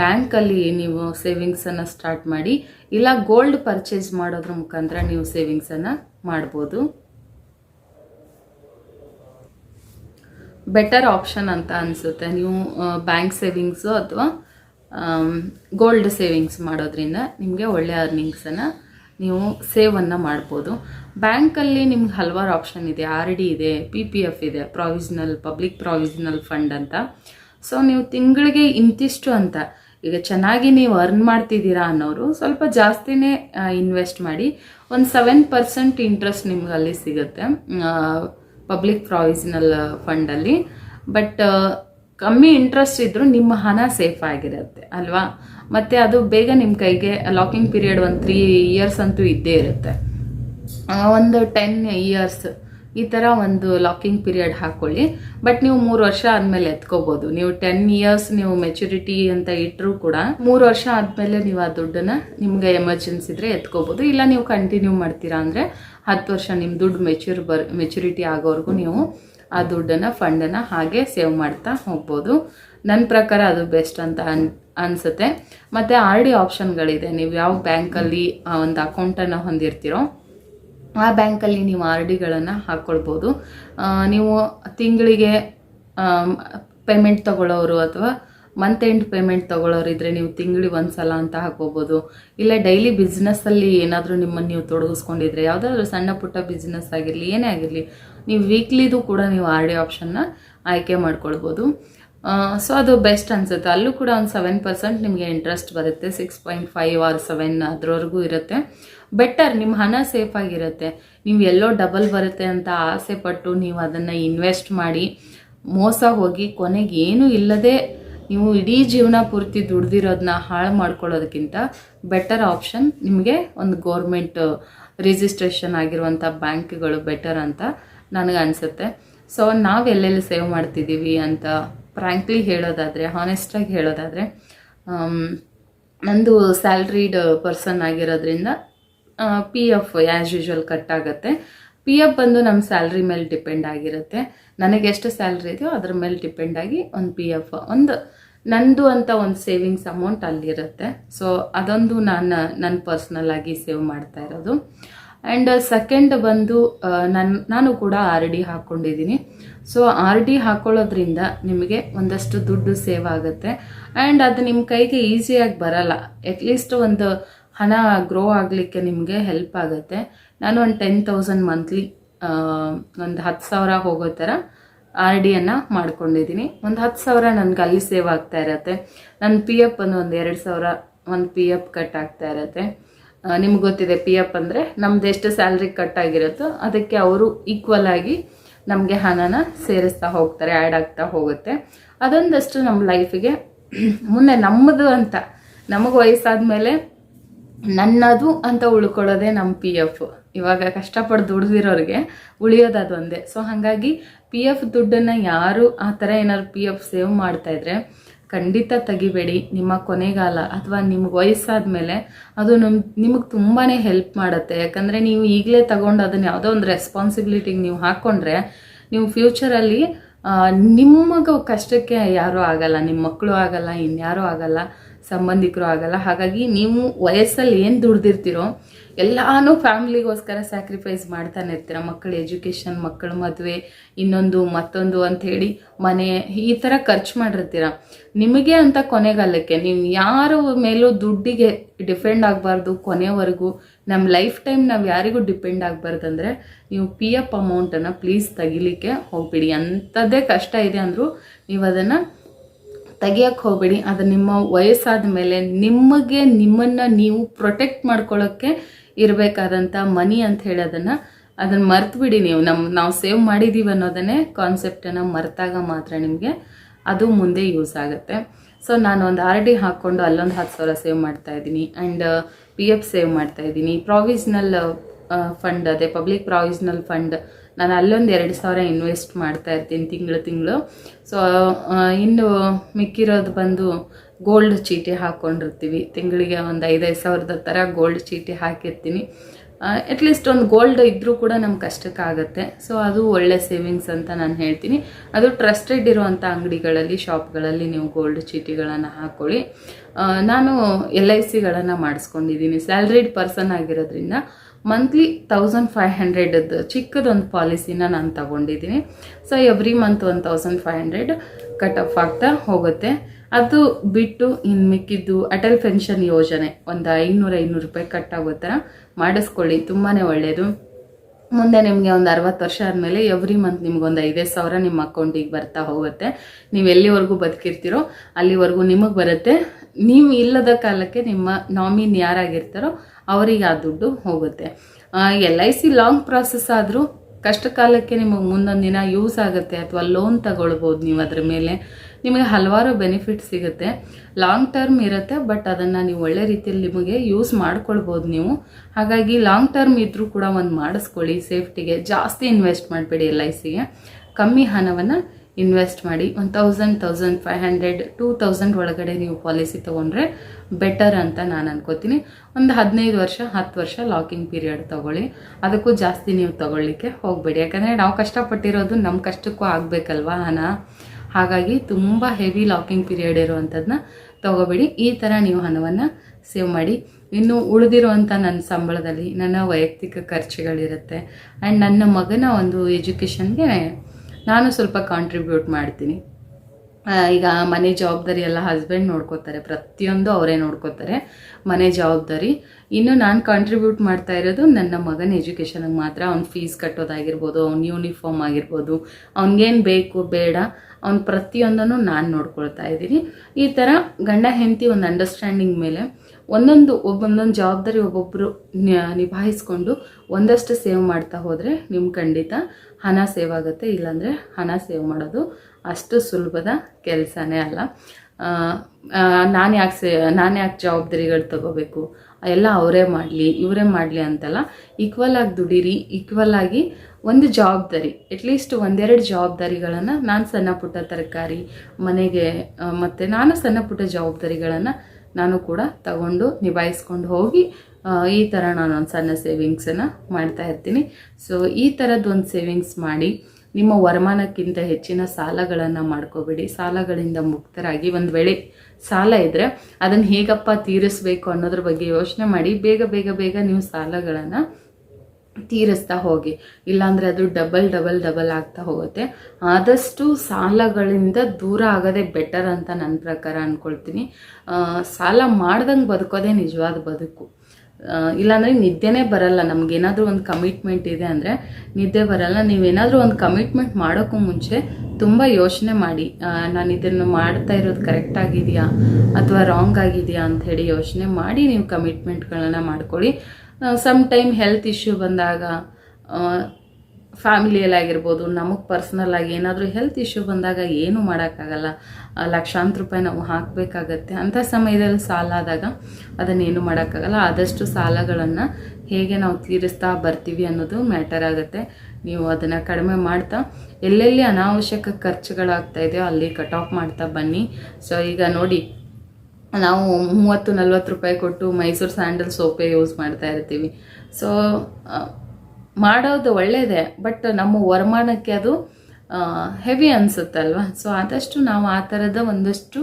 ಬ್ಯಾಂಕಲ್ಲಿ ನೀವು ಸೇವಿಂಗ್ಸನ್ನು ಸ್ಟಾರ್ಟ್ ಮಾಡಿ, ಇಲ್ಲ ಗೋಲ್ಡ್ ಪರ್ಚೇಸ್ ಮಾಡೋದ್ರ ಮುಖಾಂತರ ನೀವು ಸೇವಿಂಗ್ಸನ್ನು ಮಾಡ್ಬೋದು. ಬೆಟರ್ ಆಪ್ಷನ್ ಅಂತ ಅನಿಸುತ್ತೆ. ನೀವು ಬ್ಯಾಂಕ್ ಸೇವಿಂಗ್ಸು ಅಥವಾ ಗೋಲ್ಡ್ ಸೇವಿಂಗ್ಸ್ ಮಾಡೋದ್ರಿಂದ ನಿಮಗೆ ಒಳ್ಳೆ ಅರ್ನಿಂಗ್ಸನ್ನು ನೀವು ಸೇವನ್ನು ಮಾಡ್ಬೋದು. ಬ್ಯಾಂಕಲ್ಲಿ ನಿಮ್ಗೆ ಹಲವಾರು ಆಪ್ಷನ್ ಇದೆ. ಆರ್ ಡಿ ಇದೆ, ಪಿ ಪಿ ಎಫ್ ಇದೆ, ಪ್ರಾವಿಷನಲ್, ಪಬ್ಲಿಕ್ ಪ್ರಾವಿಷನಲ್ ಫಂಡ್ ಅಂತ. ಸೊ ನೀವು ತಿಂಗಳಿಗೆ ಇಂತಿಷ್ಟು ಅಂತ. ಈಗ ಚೆನ್ನಾಗಿ ನೀವು ಅರ್ನ್ ಮಾಡ್ತಿದ್ದೀರಾ ಅನ್ನೋರು ಸ್ವಲ್ಪ ಜಾಸ್ತಿನೇ ಇನ್ವೆಸ್ಟ್ ಮಾಡಿ ಒಂದು ಸೆವೆನ್ ಪರ್ಸೆಂಟ್ ಇಂಟ್ರೆಸ್ಟ್ ನಿಮ್ಗೆ ಅಲ್ಲಿ ಸಿಗುತ್ತೆ ಪಬ್ಲಿಕ್ ಪ್ರಾವಿಷನಲ್ ಫಂಡಲ್ಲಿ ಬಟ್ ಕಮ್ಮಿ ಇಂಟ್ರೆಸ್ಟ್ ಇದ್ದರೂ ನಿಮ್ಮ ಹಣ ಸೇಫ್ ಆಗಿರುತ್ತೆ, ಅಲ್ವಾ? ಮತ್ತು ಅದು ಬೇಗ ನಿಮ್ಮ ಕೈಗೆ ಲಾಕಿಂಗ್ ಪೀರಿಯಡ್ ಒಂದು ತ್ರೀ ಇಯರ್ಸ್ ಅಂತೂ ಇದ್ದೇ ಇರುತ್ತೆ. ಒಂದು ಟೆನ್ ಇಯರ್ಸ್ ಈ ಥರ ಒಂದು ಲಾಕಿಂಗ್ ಪೀರಿಯಡ್ ಹಾಕ್ಕೊಳ್ಳಿ ಬಟ್ ನೀವು ಮೂರು ವರ್ಷ ಆದಮೇಲೆ ಎತ್ಕೋಬೋದು. ನೀವು ಟೆನ್ ಇಯರ್ಸ್ ನೀವು ಮೆಚುರಿಟಿ ಅಂತ ಇಟ್ಟರೂ ಕೂಡ ಮೂರು ವರ್ಷ ಆದಮೇಲೆ ನೀವು ಆ ದುಡ್ಡನ್ನು ನಿಮಗೆ ಎಮರ್ಜೆನ್ಸಿ ಇದ್ರೆ ಎತ್ಕೋಬೋದು. ಇಲ್ಲ ನೀವು ಕಂಟಿನ್ಯೂ ಮಾಡ್ತೀರಾ ಅಂದರೆ ಹತ್ತು ವರ್ಷ ನಿಮ್ಮ ದುಡ್ಡು ಮೆಚ್ಯೂರ್ ಬರ್ ಮೆಚುರಿಟಿ ಆಗೋವರೆಗೂ ನೀವು ಆ ದುಡ್ಡನ್ನು ಫಂಡನ್ನು ಹಾಗೆ ಸೇವ್ ಮಾಡ್ತಾ ಹೋಗ್ಬೋದು. ನನ್ನ ಪ್ರಕಾರ ಅದು ಬೆಸ್ಟ್ ಅಂತ ಅನ್, ಅನಿಸುತ್ತೆ. ಮತ್ತು ಆರ್ ಡಿ ಆಪ್ಷನ್ಗಳಿದೆ ನೀವು ಯಾವ ಬ್ಯಾಂಕಲ್ಲಿ ಒಂದು ಅಕೌಂಟನ್ನು ಹೊಂದಿರ್ತೀರೋ ಆ ಬ್ಯಾಂಕಲ್ಲಿ ನೀವು ಆರ್ ಡಿಗಳನ್ನು ಹಾಕ್ಕೊಳ್ಬೋದು ನೀವು ತಿಂಗಳಿಗೆ ಪೇಮೆಂಟ್ ತಗೊಳ್ಳೋರು ಅಥವಾ ಮಂತ್ ಎಂಡ್ ಪೇಮೆಂಟ್ ತಗೊಳ್ಳೋರು ಇದ್ರೆ ನೀವು ತಿಂಗಳಿಗೆ ಒಂದು ಸಲ ಅಂತ ಹಾಕೋಬೋದು ಇಲ್ಲ ಡೈಲಿ ಬಿಸ್ನೆಸ್ಸಲ್ಲಿ ಏನಾದರೂ ನಿಮ್ಮನ್ನು ನೀವು ತೊಡಗಿಸ್ಕೊಂಡಿದ್ರೆ, ಯಾವುದಾದ್ರೂ ಸಣ್ಣ ಪುಟ್ಟ ಬಿಸ್ನೆಸ್ ಆಗಿರಲಿ, ಏನೇ ಆಗಿರಲಿ, ನೀವು ವೀಕ್ಲಿದು ಕೂಡ ನೀವು ಆರ್ ಡಿ ಆಪ್ಷನ್ನ ಆಯ್ಕೆ ಮಾಡ್ಕೊಳ್ಬೋದು. ಸೊ ಅದು ಬೆಸ್ಟ್ ಅನಿಸುತ್ತೆ. ಅಲ್ಲೂ ಕೂಡ ಒಂದು ಸೆವೆನ್ ಪರ್ಸೆಂಟ್ ನಿಮಗೆ ಇಂಟ್ರೆಸ್ಟ್ ಬರುತ್ತೆ. Six point five or seven ಅದರವರೆಗೂ ಇರುತ್ತೆ. ಬೆಟರ್ ನಿಮ್ಮ ಹಣ ಸೇಫ್ ಆಗಿರುತ್ತೆ. ನೀವು ಎಲ್ಲೋ ಡಬಲ್ ಬರುತ್ತೆ ಅಂತ ಆಸೆ ಪಟ್ಟು ನೀವು ಅದನ್ನು ಇನ್ವೆಸ್ಟ್ ಮಾಡಿ ಮೋಸ ಹೋಗಿ ಕೊನೆಗೆ ಏನೂ ಇಲ್ಲದೆ ನೀವು ಇಡೀ ಜೀವನ ಪೂರ್ತಿ ದುಡ್ದಿರೋದನ್ನ ಹಾಳು ಮಾಡ್ಕೊಳ್ಳೋದಕ್ಕಿಂತ ಬೆಟರ್ ಆಪ್ಷನ್ ನಿಮಗೆ ಒಂದು ಗೋರ್ಮೆಂಟ್ ರಿಜಿಸ್ಟ್ರೇಷನ್ ಆಗಿರುವಂಥ ಬ್ಯಾಂಕ್ಗಳು ಬೆಟರ್ ಅಂತ ನನಗೆ ಅನಿಸುತ್ತೆ. ಸೊ ನಾವು ಎಲ್ಲೆಲ್ಲಿ ಸೇವ್ ಮಾಡ್ತಿದ್ದೀವಿ ಅಂತ ಫ್ರ್ಯಾಂಕ್ಲಿ ಹೇಳೋದಾದರೆ ಹಾನೆಸ್ಟಾಗಿ ಹೇಳೋದಾದರೆ ನಂದು ಸ್ಯಾಲ್ರಿಡ್ ಪರ್ಸನ್ ಆಗಿರೋದ್ರಿಂದ P F as usual cut ಆಗುತ್ತೆ. ಪಿ ಎಫ್ ಬಂದು ನಮ್ಮ ಸ್ಯಾಲ್ರಿ ಮೇಲೆ ಡಿಪೆಂಡ್ ಆಗಿರುತ್ತೆ. ನನಗೆ ಎಷ್ಟು ಸ್ಯಾಲ್ರಿ ಇದೆಯೋ ಅದ್ರ ಮೇಲೆ ಡಿಪೆಂಡ್ ಆಗಿ ಒಂದು ಪಿ ಎಫ್ ಒಂದು ನಂದು ಅಂತ ಒಂದು ಸೇವಿಂಗ್ಸ್ ಅಮೌಂಟ್ ಅಲ್ಲಿರುತ್ತೆ. ಸೊ ಅದೊಂದು ನಾನು ನನ್ನ ಪರ್ಸ್ನಲ್ ಆಗಿ ಸೇವ್ ಮಾಡ್ತಾ ಇರೋದು. ಆ್ಯಂಡ್ ಸೆಕೆಂಡ್ ಬಂದು ನನ್ನ ನಾನು ಕೂಡ ಆರ್ ಡಿ ಹಾಕ್ಕೊಂಡಿದ್ದೀನಿ ಸೊ ಆರ್ ಡಿ ಹಾಕ್ಕೊಳ್ಳೋದ್ರಿಂದ ನಿಮಗೆ ಒಂದಷ್ಟು ದುಡ್ಡು ಸೇವ್ ಆಗುತ್ತೆ. ಆ್ಯಂಡ್ ಅದು ನಿಮ್ಮ ಕೈಗೆ ಈಸಿಯಾಗಿ ಬರಲ್ಲ. ಅಟ್ಲೀಸ್ಟ್ ಒಂದು ಹಣ ಗ್ರೋ ಆಗಲಿಕ್ಕೆ ನಿಮಗೆ ಹೆಲ್ಪ್ ಆಗುತ್ತೆ. ನಾನು ಒಂದು ಟೆನ್ ತೌಸಂಡ್ ಮಂತ್ಲಿ ಒಂದು ಹತ್ತು ಸಾವಿರ ಹೋಗೋ ಥರ ಆರ್ ಡಿಯನ್ನು ಮಾಡ್ಕೊಂಡಿದ್ದೀನಿ. ಒಂದು ಹತ್ತು ಸಾವಿರ ನನಗೆ ಅಲ್ಲಿ ಸೇವ್ ಆಗ್ತಾ ಇರತ್ತೆ. ನನ್ನ ಪಿ ಎಫ್ ಅನ್ನು ಒಂದು ಎರಡು ಸಾವಿರ, ಒಂದು ಪಿ ಎಫ್ ಕಟ್ ಆಗ್ತಾ ಇರತ್ತೆ. ನಿಮ್ಗೆ ಗೊತ್ತಿದೆ ಪಿ ಎಫ್ ಅಂದರೆ ನಮ್ದು ಎಷ್ಟು ಸ್ಯಾಲ್ರಿ ಕಟ್ ಆಗಿರುತ್ತೋ ಅದಕ್ಕೆ ಅವರು ಈಕ್ವಲ್ ಆಗಿ ನಮಗೆ ಹಣನ ಸೇರಿಸ್ತಾ ಹೋಗ್ತಾರೆ ಆ್ಯಡ್ ಆಗ್ತಾ ಹೋಗುತ್ತೆ. ಅದೊಂದಷ್ಟು ನಮ್ಮ ಲೈಫಿಗೆ ಮುಂದೆ ನಮ್ಮದು ಅಂತ, ನಮಗೆ ವಯಸ್ಸಾದ್ಮೇಲೆ ನನ್ನದು ಅಂತ ಉಳ್ಕೊಳ್ಳೋದೇ ನಮ್ಮ ಪಿ ಎಫ್ ಇವಾಗ ಕಷ್ಟಪಟ್ಟು ದುಡ್ದಿರೋರಿಗೆ ಉಳಿಯೋದು ಒಂದೇ ಸೊ ಹಾಗಾಗಿ ಪಿ ಎಫ್ ದುಡ್ಡನ್ನು ಯಾರು ಆ ಥರ ಏನಾದ್ರು ಪಿ ಎಫ್ ಸೇವ್ ಮಾಡ್ತಾ ಇದ್ರೆ ಖಂಡಿತ ತೆಗಿಬೇಡಿ. ನಿಮ್ಮ ಕೊನೆಗಾಲ ಅಥವಾ ನಿಮ್ಗೆ ವಯಸ್ಸಾದ ಮೇಲೆ ಅದು ನಮ್, ನಿಮಗೆ ತುಂಬಾ ಹೆಲ್ಪ್ ಮಾಡುತ್ತೆ. ಯಾಕಂದರೆ ನೀವು ಈಗಲೇ ತಗೊಂಡು ಅದನ್ನು ಯಾವುದೋ ಒಂದು ರೆಸ್ಪಾನ್ಸಿಬಿಲಿಟಿಗೆ ನೀವು ಹಾಕ್ಕೊಂಡ್ರೆ ನೀವು ಫ್ಯೂಚರಲ್ಲಿ ನಿಮಗೆ ಕಷ್ಟಕ್ಕೆ ಯಾರೂ ಆಗಲ್ಲ, ನಿಮ್ಮ ಮಕ್ಕಳು ಆಗಲ್ಲ, ಇನ್ಯಾರೂ ಆಗಲ್ಲ. ಸಂಬಂಧಿಕರು ಆಗಲ್ಲ. ಹಾಗಾಗಿ ನೀವು ವಯಸ್ಸಲ್ಲಿ ಏನು ದುಡ್ದಿರ್ತೀರೋ, ಎಲ್ಲಾನು ಫ್ಯಾಮಿಲಿಗೋಸ್ಕರ ಸ್ಯಾಕ್ರಿಫೈಸ್ ಮಾಡ್ತಾನೆ ಇರ್ತೀರ. ಮಕ್ಕಳ ಎಜುಕೇಷನ್, ಮಕ್ಕಳ ಮದುವೆ, ಇನ್ನೊಂದು ಮತ್ತೊಂದು ಅಂತ ಹೇಳಿ ಮನೆ, ಈ ಥರ ಖರ್ಚು ಮಾಡಿರ್ತೀರ. ನಿಮಗೆ ಅಂತ ಕೊನೆಗಾಲಕ್ಕೆ ನೀವು ಯಾರ ಮೇಲೂ ದುಡ್ಡಿಗೆ ಡಿಪೆಂಡ್ ಆಗಬಾರ್ದು. ಕೊನೆವರೆಗೂ ನಮ್ಮ ಲೈಫ್ ಟೈಮ್ ನಾವು ಯಾರಿಗೂ ಡಿಪೆಂಡ್ ಆಗಬಾರ್ದಂದ್ರೆ ನೀವು ಪಿ ಎಫ್ ಅಮೌಂಟನ್ನು ಪ್ಲೀಸ್ ತೆಗಿಲಿಕ್ಕೆ ಹೋಗ್ಬಿಡಿ. ಅಂಥದ್ದೇ ಕಷ್ಟ ಇದೆ ಅಂದರೂ ನೀವು ಅದನ್ನು ತೆಗಿಯಕ್ಕೆ ಹೋಗಬೇಡಿ. ಅದು ನಿಮ್ಮ ವಯಸ್ಸಾದ ಮೇಲೆ ನಿಮಗೆ ನಿಮ್ಮನ್ನು ನೀವು ಪ್ರೊಟೆಕ್ಟ್ ಮಾಡ್ಕೊಳ್ಳೋಕ್ಕೆ ಇರಬೇಕಾದಂಥ ಮನಿ ಅಂತ ಹೇಳಿ ಅದನ್ನು ಅದನ್ನು ಮರ್ತುಬಿಡಿ ನೀವು. ನಮ್ಮ ನಾವು ಸೇವ್ ಮಾಡಿದ್ದೀವಿ ಅನ್ನೋದನ್ನೇ ಕಾನ್ಸೆಪ್ಟನ್ನು ಮರೆತಾಗ ಮಾತ್ರ ನಿಮಗೆ ಅದು ಮುಂದೆ ಯೂಸ್ ಆಗುತ್ತೆ. ಸೊ ನಾನು ಒಂದು ಆರ್ ಡಿ ಹಾಕ್ಕೊಂಡು ಅಲ್ಲೊಂದು ಹತ್ತು ಸಾವಿರ ಸೇವ್ ಮಾಡ್ತಾ ಇದ್ದೀನಿ. ಆ್ಯಂಡ್ ಪಿ ಎಫ್ ಸೇವ್ ಮಾಡ್ತಾ ಇದ್ದೀನಿ. ಪ್ರಾವಿಸ್ನಲ್ ಫಂಡ್ ಅದೇ ಪಬ್ಲಿಕ್ ಪ್ರಾವಿಸ್ನಲ್ ಫಂಡ್ ನಾನು ಅಲ್ಲೊಂದು ಎರಡು ಸಾವಿರ ಇನ್ವೆಸ್ಟ್ ಮಾಡ್ತಾ ಇರ್ತೀನಿ ತಿಂಗಳು ತಿಂಗಳು. ಸೊ ಇನ್ನು ಮಿಕ್ಕಿರೋದು ಬಂದು ಗೋಲ್ಡ್ ಚೀಟಿ ಹಾಕ್ಕೊಂಡಿರ್ತೀವಿ ತಿಂಗಳಿಗೆ ಒಂದು ಐದೈದು ಸಾವಿರದ ಥರ ಗೋಲ್ಡ್ ಚೀಟಿ ಹಾಕಿರ್ತೀನಿ. ಅಟ್ಲೀಸ್ಟ್ ಒಂದು ಗೋಲ್ಡ್ ಇದ್ದರೂ ಕೂಡ ನಮ್ಗೆ ಕಷ್ಟಕ್ಕಾಗತ್ತೆ ಸೊ ಅದು ಒಳ್ಳೆ ಸೇವಿಂಗ್ಸ್ ಅಂತ ನಾನು ಹೇಳ್ತೀನಿ. ಅದು ಟ್ರಸ್ಟೆಡ್ ಇರುವಂಥ ಅಂಗಡಿಗಳಲ್ಲಿ, ಶಾಪ್ಗಳಲ್ಲಿ ನೀವು ಗೋಲ್ಡ್ ಚೀಟಿಗಳನ್ನು ಹಾಕ್ಕೊಳ್ಳಿ ನಾನು ಎಲ್ ಐ ಸಿಗಳನ್ನು ಮಾಡಿಸ್ಕೊಂಡಿದ್ದೀನಿ. ಸ್ಯಾಲ್ರಿಡ್ ಪರ್ಸನ್ ಆಗಿರೋದ್ರಿಂದ ಮಂತ್ಲಿ ತೌಸಂಡ್ ಫೈವ್ ಹಂಡ್ರೆಡದ್ದು ಚಿಕ್ಕದೊಂದು ಪಾಲಿಸಿನ ನಾನು ತಗೊಂಡಿದ್ದೀನಿ. So every month one thousand five hundred cut off ಆಗ್ತಾ ಹೋಗುತ್ತೆ. ಅದು ಬಿಟ್ಟು ಇನ್ನು ಮಿಕ್ಕಿದ್ದು ಅಟಲ್ ಪೆನ್ಷನ್ ಯೋಜನೆ, ಒಂದು ಐನೂರು ಐನೂರು ರೂಪಾಯಿ ಕಟ್ ಆಗೋ ಥರ ಮಾಡಿಸ್ಕೊಳ್ಳಿ ತುಂಬಾ ಒಳ್ಳೆಯದು ಮುಂದೆ ನಿಮಗೆ ಒಂದು ಅರವತ್ತು ವರ್ಷ ಆದಮೇಲೆ ಎವ್ರಿ ಮಂತ್ ನಿಮ್ಗೆ ಒಂದು ಐದೈದು ಸಾವಿರ ನಿಮ್ಮ ಅಕೌಂಟಿಗೆ ಬರ್ತಾ ಹೋಗುತ್ತೆ. ನೀವು ಎಲ್ಲಿವರೆಗೂ ಬದುಕಿರ್ತೀರೋ ಅಲ್ಲಿವರೆಗೂ ನಿಮಗೆ ಬರುತ್ತೆ. ನೀವು ಇಲ್ಲದ ಕಾಲಕ್ಕೆ ನಿಮ್ಮ ನಾಮಿನ್ ಯಾರಾಗಿರ್ತಾರೋ ಅವರಿಗೆ ಆ ದುಡ್ಡು ಹೋಗುತ್ತೆ. L I C long process ಆದರೂ ಕಷ್ಟ ಕಾಲಕ್ಕೆ ನಿಮಗೆ ಮುಂದೊಂದು ದಿನ ಯೂಸ್ ಆಗುತ್ತೆ ಅಥವಾ ಲೋನ್ ತಗೊಳ್ಬೋದು ನೀವು ಅದ್ರ ಮೇಲೆ. ನಿಮಗೆ ಹಲವಾರು ಬೆನಿಫಿಟ್ ಸಿಗುತ್ತೆ. ಲಾಂಗ್ ಟರ್ಮ್ ಇರುತ್ತೆ ಬಟ್ ಅದನ್ನು ನೀವು ಒಳ್ಳೆ ರೀತಿಯಲ್ಲಿ ನಿಮಗೆ ಯೂಸ್ ಮಾಡ್ಕೊಳ್ಬೋದು ನೀವು. ಹಾಗಾಗಿ ಲಾಂಗ್ ಟರ್ಮ್ ಇದ್ದರೂ ಕೂಡ ಒಂದು ಮಾಡಿಸ್ಕೊಳ್ಳಿ. ಸೇಫ್ಟಿಗೆ ಜಾಸ್ತಿ ಇನ್ವೆಸ್ಟ್ ಮಾಡಬೇಡಿ ಎಲ್ ಐ ಸಿಗೆ ಕಮ್ಮಿ ಹಣವನ್ನು ಇನ್ವೆಸ್ಟ್ ಮಾಡಿ ಒಂದು thousand thousand five hundred, two thousand ಒಳಗಡೆ ನೀವು ಪಾಲಿಸಿ ತೊಗೊಂಡ್ರೆ ಬೆಟರ್ ಅಂತ ನಾನು ಅನ್ಕೋತೀನಿ. ಒಂದು ಹದಿನೈದು ವರ್ಷ, ಹತ್ತು ವರ್ಷ ಲಾಕಿಂಗ್ ಪೀರಿಯಡ್ ತೊಗೊಳ್ಳಿ. ಅದಕ್ಕೂ ಜಾಸ್ತಿ ನೀವು ತೊಗೊಳ್ಳಿಕ್ಕೆ ಹೋಗಬೇಡಿ. ಯಾಕಂದರೆ ನಾವು ಕಷ್ಟಪಟ್ಟಿರೋದು ನಮ್ಮ ಕಷ್ಟಕ್ಕೂ ಆಗಬೇಕಲ್ವಾ ಹಣ? ಹಾಗಾಗಿ ತುಂಬ ಹೆವಿ ಲಾಕಿಂಗ್ ಪೀರಿಯಡ್ ಇರುವಂಥದ್ದನ್ನ ತೊಗೋಬೇಡಿ. ಈ ಥರ ನೀವು ಹಣವನ್ನು ಸೇವ್ ಮಾಡಿ. ಇನ್ನು ಉಳಿದಿರುವಂಥ ನನ್ನ ಸಂಬಳದಲ್ಲಿ, ನನ್ನ ವೈಯಕ್ತಿಕ ಖರ್ಚುಗಳಿರುತ್ತೆ. ಆ್ಯಂಡ್ ನನ್ನ ಮಗನ ಒಂದು ಎಜುಕೇಷನ್ಗೆ ನಾನು ಸ್ವಲ್ಪ ಕಾಂಟ್ರಿಬ್ಯೂಟ್ ಮಾಡ್ತೀನಿ. ಈಗ ಮನೆ ಜವಾಬ್ದಾರಿ ಎಲ್ಲ ಹಸ್ಬೆಂಡ್ ನೋಡ್ಕೋತಾರೆ. ಪ್ರತಿಯೊಂದು ಅವರೇ ನೋಡ್ಕೋತಾರೆ. ಮನೆ ಜವಾಬ್ದಾರಿ. ಇನ್ನು ನಾನು ಕಾಂಟ್ರಿಬ್ಯೂಟ್ ಮಾಡ್ತಾ ಇರೋದು ನನ್ನ ಮಗನ ಎಜುಕೇಷನಿಗೆ ಮಾತ್ರ. ಅವ್ನ ಫೀಸ್ ಕಟ್ಟೋದಾಗಿರ್ಬೋದು, ಅವ್ನ ಯೂನಿಫಾರ್ಮ್ ಆಗಿರ್ಬೋದು, ಅವ್ನಿಗೇನು ಬೇಕು ಬೇಡ, ಅವ್ನ ಪ್ರತಿಯೊಂದನ್ನು ನಾನು ನೋಡ್ಕೊಳ್ತಾ ಇದ್ದೀನಿ. ಈ ಥರ ಗಂಡ ಹೆಂಡತಿ ಒಂದು ಅಂಡರ್ಸ್ಟ್ಯಾಂಡಿಂಗ್ ಮೇಲೆ ಒಂದೊಂದು ಒಬ್ಬೊಂದೊಂದು ಜವಾಬ್ದಾರಿ ಒಬ್ಬೊಬ್ಬರು ನಿಭಾಯಿಸ್ಕೊಂಡು ಒಂದಷ್ಟು ಸೇವ್ ಮಾಡ್ತಾ ಹೋದರೆ ನಿಮ್ಮ ಖಂಡಿತ ಹಣ ಸೇವ್ ಆಗುತ್ತೆ, ಇಲ್ಲಾಂದರೆ ಹಣ ಸೇವ್ ಮಾಡೋದು ಅಷ್ಟು ಸುಲಭದ ಕೆಲಸನೇ ಅಲ್ಲ. ನಾನು ಯಾಕೆ ಸೇ ನಾನು ಯಾಕೆ ಜವಾಬ್ದಾರಿಗಳು ತಗೋಬೇಕು? ಎಲ್ಲ ಅವರೇ ಮಾಡಲಿ, ಇವರೇ ಮಾಡಲಿ ಅಂತಲ್ಲ. ಈಕ್ವಲ್ ಆಗಿ ದುಡೀರಿ, ಈಕ್ವಲ್ ಆಗಿ ಒಂದು ಜವಾಬ್ದಾರಿ ಅಟ್ಲೀಸ್ಟ್ ಒಂದೆರಡು ಜವಾಬ್ದಾರಿಗಳನ್ನು ನಾನು ಸಣ್ಣ ಪುಟ್ಟ ತರಕಾರಿ ಮನೆಗೆ ಮತ್ತು ನಾನು ಸಣ್ಣ ಪುಟ್ಟ ಜವಾಬ್ದಾರಿಗಳನ್ನು ನಾನು ಕೂಡ ತಗೊಂಡು ನಿಭಾಯಿಸ್ಕೊಂಡು ಹೋಗಿ ಈ ಥರ ನಾನು ಒಂದು ಸಣ್ಣ ಸೇವಿಂಗ್ಸನ್ನು ಮಾಡ್ತಾ ಇರ್ತೀನಿ. ಸೊ ಈ ಥರದ್ದೊಂದು ಸೇವಿಂಗ್ಸ್ ಮಾಡಿ ನಿಮ್ಮ ವರಮಾನಕ್ಕಿಂತ ಹೆಚ್ಚಿನ ಸಾಲಗಳನ್ನು ಮಾಡ್ಕೋಬೇಡಿ. ಸಾಲಗಳಿಂದ ಮುಕ್ತರಾಗಿ ಒಂದು ವೇಳೆ ಸಾಲ ಇದ್ದರೆ ಅದನ್ನು ಹೇಗಪ್ಪ ತೀರಿಸಬೇಕು ಅನ್ನೋದ್ರ ಬಗ್ಗೆ ಯೋಚನೆ ಮಾಡಿ, ಬೇಗ ಬೇಗ ಬೇಗ ನೀವು ಸಾಲಗಳನ್ನು ತೀರಿಸ್ತಾ ಹೋಗಿ. ಇಲ್ಲಾಂದರೆ ಅದು ಡಬಲ್ ಡಬಲ್ ಡಬಲ್ ಆಗ್ತಾ ಹೋಗುತ್ತೆ. ಆದಷ್ಟು ಸಾಲಗಳಿಂದ ದೂರ ಆಗೋದೇ ಬೆಟರ್ ಅಂತ ನನ್ನ ಪ್ರಕಾರ ಅಂದ್ಕೊಳ್ತೀನಿ ಸಾಲ ಮಾಡ್ದಂಗೆ ಬದುಕೋದೇ ನಿಜವಾದ ಬದುಕು. ಇಲ್ಲಾಂದರೆ ನಿದ್ದೆನೇ ಬರಲ್ಲ. ನಮಗೇನಾದರೂ ಒಂದು ಕಮಿಟ್ಮೆಂಟ್ ಇದೆ ಅಂದರೆ ನಿದ್ದೆ ಬರಲ್ಲ. ನೀವೇನಾದರೂ ಒಂದು ಕಮಿಟ್ಮೆಂಟ್ ಮಾಡೋಕ್ಕೂ ಮುಂಚೆ ತುಂಬ ಯೋಚನೆ ಮಾಡಿ. ನಾನು ಇದನ್ನು ಮಾಡ್ತಾ ಇರೋದು ಕರೆಕ್ಟ್ ಆಗಿದೆಯಾ? ಅಥವಾ ರಾಂಗ್ ಆಗಿದೆಯಾ? ಅಂತ ಹೇಳಿ ಯೋಚನೆ ಮಾಡಿ ನೀವು ಕಮಿಟ್ಮೆಂಟ್ಗಳನ್ನ ಮಾಡ್ಕೊಳ್ಳಿ. ಸಮ್ ಟೈಮ್ ಹೆಲ್ತ್ ಇಶ್ಯೂ ಬಂದಾಗ ಫ್ಯಾಮಿಲಿಯಲ್ಲಿ ಆಗಿರ್ಬೋದು ನಮಗೆ ಪರ್ಸ್ನಲ್ ಆಗಿ ಏನಾದರೂ ಹೆಲ್ತ್ ಇಶ್ಯೂ ಬಂದಾಗ ಏನೂ ಮಾಡೋಕ್ಕಾಗಲ್ಲ. ಲಕ್ಷಾಂತರ ರೂಪಾಯಿ ನಾವು ಹಾಕಬೇಕಾಗತ್ತೆ. ಅಂಥ ಸಮಯದಲ್ಲಿ ಸಾಲ ಆದಾಗ ಅದನ್ನೇನು ಮಾಡೋಕ್ಕಾಗಲ್ಲ. ಆದಷ್ಟು ಸಾಲಗಳನ್ನು ಹೇಗೆ ನಾವು ತೀರಿಸ್ತಾ ಬರ್ತೀವಿ ಅನ್ನೋದು ಮ್ಯಾಟರ್ ಆಗುತ್ತೆ. ನೀವು ಅದನ್ನು ಕಡಿಮೆ ಮಾಡ್ತಾ, ಎಲ್ಲೆಲ್ಲಿ ಅನಾವಶ್ಯಕ ಖರ್ಚುಗಳಾಗ್ತಾ ಇದೆಯೋ ಅಲ್ಲಿ ಕಟ್ ಆಫ್ ಮಾಡ್ತಾ ಬನ್ನಿ. ಸೊ ಈಗ ನೋಡಿ ನಾವು ಮೂವತ್ತು ನಲ್ವತ್ತು ರೂಪಾಯಿ ಕೊಟ್ಟು ಮೈಸೂರು ಸ್ಯಾಂಡಲ್ ಸೋಪೇ ಯೂಸ್ ಮಾಡ್ತಾ ಇರ್ತೀವಿ. ಸೊ ಮಾಡೋದು ಒಳ್ಳೆಯದೇ ಬಟ್ ನಮ್ಮ ವರಮಾನಕ್ಕೆ ಅದು ಹೆವಿ ಅನಿಸುತ್ತಲ್ವ? ಸೊ ಆದಷ್ಟು ನಾವು ಆ ಥರದ ಒಂದಷ್ಟು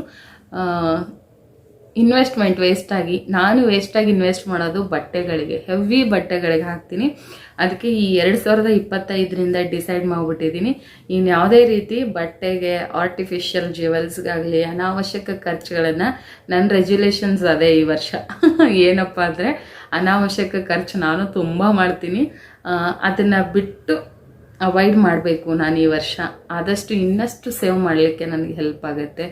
ಇನ್ವೆಸ್ಟ್ಮೆಂಟ್ ವೇಸ್ಟಾಗಿ ನಾನು ವೇಸ್ಟಾಗಿ ಇನ್ವೆಸ್ಟ್ ಮಾಡೋದು ಬಟ್ಟೆಗಳಿಗೆ ಹೆವಿ ಬಟ್ಟೆಗಳಿಗೆ ಹಾಕ್ತೀನಿ. ಅದಕ್ಕೆ ಈ ಎರಡು ಸಾವಿರದ ಇಪ್ಪತ್ತೈದರಿಂದ ಡಿಸೈಡ್ ಮಾಡಿಬಿಟ್ಟಿದ್ದೀನಿ. ಇನ್ನು ಯಾವುದೇ ರೀತಿ ಬಟ್ಟೆಗೆ ಆರ್ಟಿಫಿಷಿಯಲ್ ಜ್ಯುವೆಲ್ಸ್ಗಾಗಲಿ ಅನಾವಶ್ಯಕ ಖರ್ಚುಗಳನ್ನು ನನ್ನ ರೆಜ್ಯುಲೇಷನ್ಸ್ ಅದೇ ಈ ವರ್ಷ. ಏನಪ್ಪ ಅಂದರೆ ಅನಾವಶ್ಯಕ ಖರ್ಚು ನಾನು ತುಂಬ ಮಾಡ್ತೀನಿ. ಅದನ್ನು ಬಿಟ್ಟು ಅವಾಯ್ಡ್ ಮಾಡಬೇಕು ನಾನು ಈ ವರ್ಷ. ಆದಷ್ಟು ಇನ್ನಷ್ಟು ಸೇವ್ ಮಾಡಲಿಕ್ಕೆ ನನಗೆ ಹೆಲ್ಪ್ ಆಗುತ್ತೆ.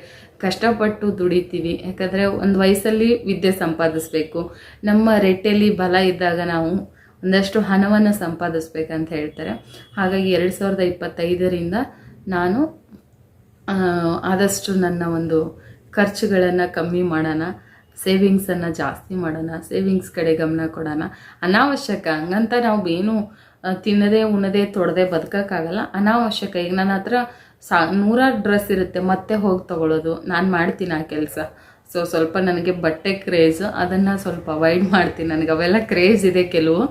ಕಷ್ಟಪಟ್ಟು ದುಡಿತೀವಿ. ಯಾಕಂದರೆ ಒಂದು ವಯಸ್ಸಲ್ಲಿ ವಿದ್ಯೆ ಸಂಪಾದಿಸ್ಬೇಕು. ನಮ್ಮ ರೆಟ್ಟೆಯಲ್ಲಿ ಬಲ ಇದ್ದಾಗ ನಾವು ಒಂದಷ್ಟು ಹಣವನ್ನು ಸಂಪಾದಿಸ್ಬೇಕಂತ ಹೇಳ್ತಾರೆ. ಹಾಗಾಗಿ ಎರಡು ಸಾವಿರದ ಇಪ್ಪತ್ತೈದರಿಂದ ನಾನು ಆದಷ್ಟು ನನ್ನ ಒಂದು ಖರ್ಚುಗಳನ್ನು ಕಮ್ಮಿ ಮಾಡೋಣ, ಸೇವಿಂಗ್ಸನ್ನು ಜಾಸ್ತಿ ಮಾಡೋಣ, ಸೇವಿಂಗ್ಸ್ ಕಡೆ ಗಮನ ಕೊಡೋಣ. ಅನಾವಶ್ಯಕ, ಹಂಗಂತ ನಾವು ಏನು ತಿನ್ನದೆ ಉಣ್ಣದೆ ತೊಡದೆ ಬದುಕೋಕ್ಕಾಗಲ್ಲ. ಅನಾವಶ್ಯಕ, ಈಗ ನನ್ನ ಹತ್ರ ಸಾ, ನೂರಾರು ಡ್ರೆಸ್ ಇರುತ್ತೆ, ಮತ್ತೆ ಹೋಗಿ ತಗೊಳ್ಳೋದು ನಾನು ಮಾಡ್ತೀನಿ ಆ ಕೆಲಸ. ಸೊ ಸ್ವಲ್ಪ ನನಗೆ ಬಟ್ಟೆ ಕ್ರೇಜ್ ಅದನ್ನು ಸ್ವಲ್ಪ ಅವಾಯ್ಡ್ ಮಾಡ್ತೀನಿ. ನನಗೆ ಅವೆಲ್ಲ ಕ್ರೇಜ್ ಇದೆ ಕೆಲವು.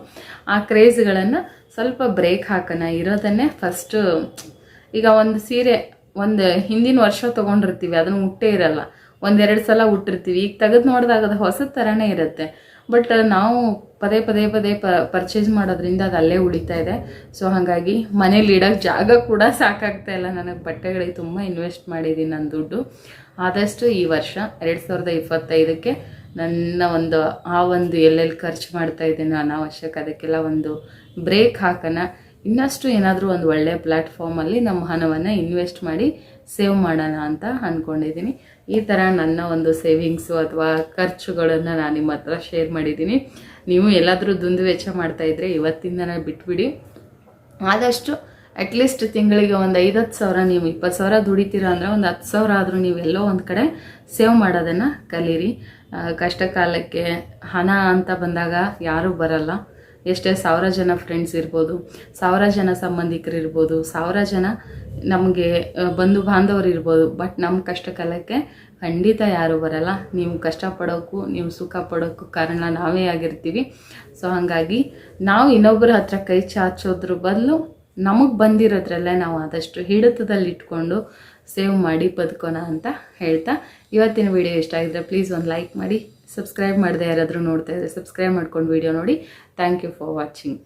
ಆ ಕ್ರೇಜ್ಗಳನ್ನು ಸ್ವಲ್ಪ ಬ್ರೇಕ್ ಹಾಕೋಣ. ಇರೋದನ್ನೇ ಫಸ್ಟು ಈಗ ಒಂದು ಸೀರೆ, ಒಂದು ಹಿಂದಿನ ವರ್ಷ ತೊಗೊಂಡಿರ್ತೀವಿ, ಅದನ್ನು ಉಟ್ಟೇ ಇರಲ್ಲ. ಒಂದೆರಡು ಸಲ ಉಟ್ಟಿರ್ತೀವಿ. ಈಗ ತೆಗೆದು ನೋಡಿದಾಗ ಅದು ಹೊಸ ಥರನೇ ಇರುತ್ತೆ. ಬಟ್ ನಾವು ಪದೇ ಪದೇ ಪದೇ ಪರ್ಚೇಸ್ ಮಾಡೋದ್ರಿಂದ ಅದು ಅಲ್ಲೇ ಉಳಿತಾ ಇದೆ. ಸೊ ಹಾಗಾಗಿ ಮನೇಲಿ ಇಡೋಕ್ಕೆ ಜಾಗ ಕೂಡ ಸಾಕಾಗ್ತಾ ಇಲ್ಲ. ನನಗೆ ಬಟ್ಟೆಗಳಿಗೆ ತುಂಬ ಇನ್ವೆಸ್ಟ್ ಮಾಡಿದ್ದೀನಿ ನನ್ನ ದುಡ್ಡು. ಆದಷ್ಟು ಈ ವರ್ಷ ಎರಡು ಸಾವಿರದ ಇಪ್ಪತ್ತೈದಕ್ಕೆ ನನ್ನ ಒಂದು, ಆ ಒಂದು ಎಲ್ಲೆಲ್ಲಿ ಖರ್ಚು ಮಾಡ್ತಾ ಇದ್ದೀನಿ ಅನಾವಶ್ಯಕ ಅದಕ್ಕೆಲ್ಲ ಒಂದು ಬ್ರೇಕ್ ಹಾಕೋಣ. ಇನ್ನಷ್ಟು ಏನಾದರೂ ಒಂದು ಒಳ್ಳೆಯ ಪ್ಲ್ಯಾಟ್ಫಾರ್ಮಲ್ಲಿ ನಮ್ಮ ಹಣವನ್ನು ಇನ್ವೆಸ್ಟ್ ಮಾಡಿ ಸೇವ್ ಮಾಡೋಣ ಅಂತ ಅಂದ್ಕೊಂಡಿದ್ದೀನಿ ಈ ಥರ ನನ್ನ ಒಂದು ಸೇವಿಂಗ್ಸು ಅಥವಾ ಖರ್ಚುಗಳನ್ನು ನಾನು ನಿಮ್ಮ ಹತ್ರ ಶೇರ್ ಮಾಡಿದ್ದೀನಿ. ನೀವು ಎಲ್ಲಾದರೂ ದುಂದು ವೆಚ್ಚ ಮಾಡ್ತಾಯಿದ್ರೆ ಇವತ್ತಿಂದನೇ ಬಿಟ್ಬಿಡಿ. ಆದಷ್ಟು ಅಟ್ಲೀಸ್ಟ್ ತಿಂಗಳಿಗೆ ಒಂದು ಐದತ್ತು ಸಾವಿರ ನೀವು ಇಪ್ಪತ್ತು ಸಾವಿರ ದುಡಿತೀರ ಅಂದರೆ ಒಂದು ಹತ್ತು ಸಾವಿರ ಆದರೂ ನೀವು ಎಲ್ಲೋ ಒಂದು ಕಡೆ ಸೇವ್ ಮಾಡೋದನ್ನು ಕಲೀರಿ. ಕಷ್ಟ ಕಾಲಕ್ಕೆ ಹಣ ಅಂತ ಬಂದಾಗ ಯಾರೂ ಬರಲ್ಲ. ಎಷ್ಟೇ ಸಾವಿರ ಜನ ಫ್ರೆಂಡ್ಸ್ ಇರ್ಬೋದು, ಸಾವಿರ ಜನ ಸಂಬಂಧಿಕರು ಇರ್ಬೋದು, ಸಾವಿರ ಜನ ನಮಗೆ ಬಂಧು ಬಾಂಧವರು ಇರ್ಬೋದು ಬಟ್ ನಮ್ಮ ಕಷ್ಟ ಕಾಲಕ್ಕೆ ಖಂಡಿತ ಯಾರೂ ಬರಲ್ಲ. ನೀವು ಕಷ್ಟಪಡೋಕ್ಕೂ ನೀವು ಸುಖ ಪಡೋಕ್ಕೂ ಕಾರಣ ನಾವೇ ಆಗಿರ್ತೀವಿ. ಸೊ ಹಾಗಾಗಿ ನಾವು ಇನ್ನೊಬ್ಬರ ಹತ್ರ ಕೈ ಚಾಚೋದ್ರ ಬದಲು ನಮಗೆ ಬಂದಿರೋದ್ರಲ್ಲೇ ನಾವು ಆದಷ್ಟು ಹಿಡಿತದಲ್ಲಿ ಇಟ್ಕೊಂಡು ಸೇವ್ ಮಾಡಿ ಬದುಕೋಣ ಅಂತ ಹೇಳ್ತಾ. ಇವತ್ತಿನ ವಿಡಿಯೋ ಇಷ್ಟ ಆಗಿದ್ರೆ ಪ್ಲೀಸ್ ಒಂದು ಲೈಕ್ ಮಾಡಿ ಸಬ್ಸ್ಕ್ರೈಬ್ ಮಾಡದೆ ಯಾರಾದರೂ ನೋಡ್ತಾ ಇದ್ದರೆ ಸಬ್ಸ್ಕ್ರೈಬ್ ಮಾಡ್ಕೊಂಡು ವಿಡಿಯೋ ನೋಡಿ. Thank you for watching